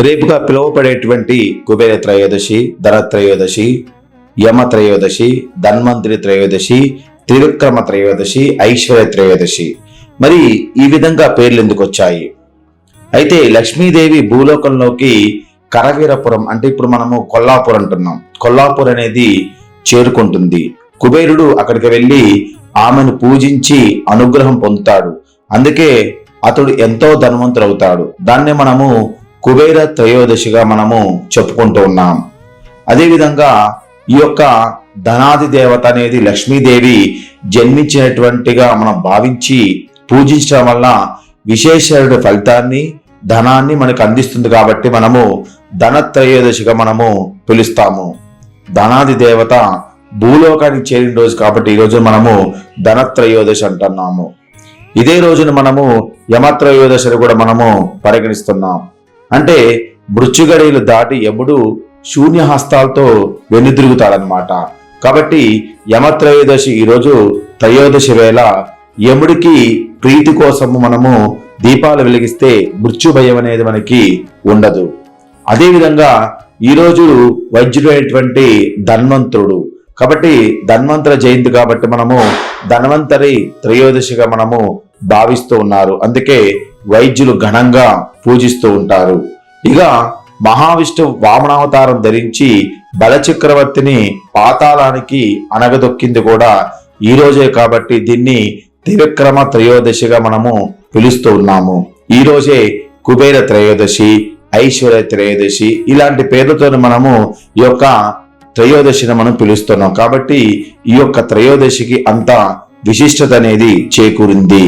రేపుగా పిలువపడేటువంటి కుబేర త్రయోదశి ధర త్రయోదశి యమ త్రయోదశి ధన్వంతరి త్రయోదశి త్రివిక్రమ త్రయోదశి ఐశ్వర్య త్రయోదశి. మరి ఈ విధంగా పేర్లు ఎందుకు వచ్చాయి? అయితే లక్ష్మీదేవి భూలోకంలోకి కరవీరపురం అంటే ఇప్పుడు మనము కొల్లాపూర్ అంటున్నాం. కొల్లాపూర్ అనేది చేరుకుంటుంది. కుబేరుడు అక్కడికి వెళ్ళి ఆమెను పూజించి అనుగ్రహం పొందుతాడు. అందుకే అతడు ఎంతో ధనవంతుడు అవుతాడు దాన్నే మనము కుబేర త్రయోదశిగా మనము చెప్పుకుంటూ ఉన్నాం. అదేవిధంగా ఈ యొక్క ధనాది దేవత అనేది లక్ష్మీదేవి జన్మించినటువంటిగా మనం భావించి పూజించడం వల్ల విశేషమైన ఫలితాన్ని ధనాన్ని మనకు అందిస్తుంది కాబట్టి మనము ధనత్రయోదశిగా మనము పిలుస్తాము. ధనాది దేవత భూలోకానికి చేరిన రోజు కాబట్టి ఈ రోజు మనము ధనత్రయోదశి అంటున్నాము. ఇదే రోజున మనము యమత్రయోదశిని కూడా మనము పరిగణిస్తున్నాం. అంటే మృత్యుగడియలు దాటి యముడు శూన్య హస్తాలతో వెన్నుదిరుగుతాడనమాట కాబట్టి యమత్రయోదశి ఈరోజు త్రయోదశి వేళ యముడికి ప్రీతి కోసము మనము దీపాలు వెలిగిస్తే మృత్యు భయం అనేది మనకి ఉండదు. అదేవిధంగా ఈరోజు వైద్యుడైనటువంటి ధన్వంతుడు కాబట్టి ధన్వంతర జయంతి కాబట్టి మనము ధన్వంతరి త్రయోదశిగా మనము భావిస్తూ ఉన్నారు. అందుకే వైద్యులు ఘనంగా పూజిస్తూ ఉంటారు. ఇక మహావిష్ణు వామనావతారం ధరించి బలచక్రవర్తిని పాతాళానికి అనగదొక్కింది కూడా ఈ రోజే కాబట్టి దీన్ని త్రివిక్రమ త్రయోదశిగా మనము పిలుస్తూ ఉన్నాము. ఈ రోజే కుబేర త్రయోదశి ఐశ్వర్య త్రయోదశి ఇలాంటి పేర్లతో మనము ఈ యొక్క త్రయోదశిని మనం పిలుస్తున్నాం. కాబట్టి ఈ యొక్క త్రయోదశికి అంత విశిష్టత అనేది చేకూరింది.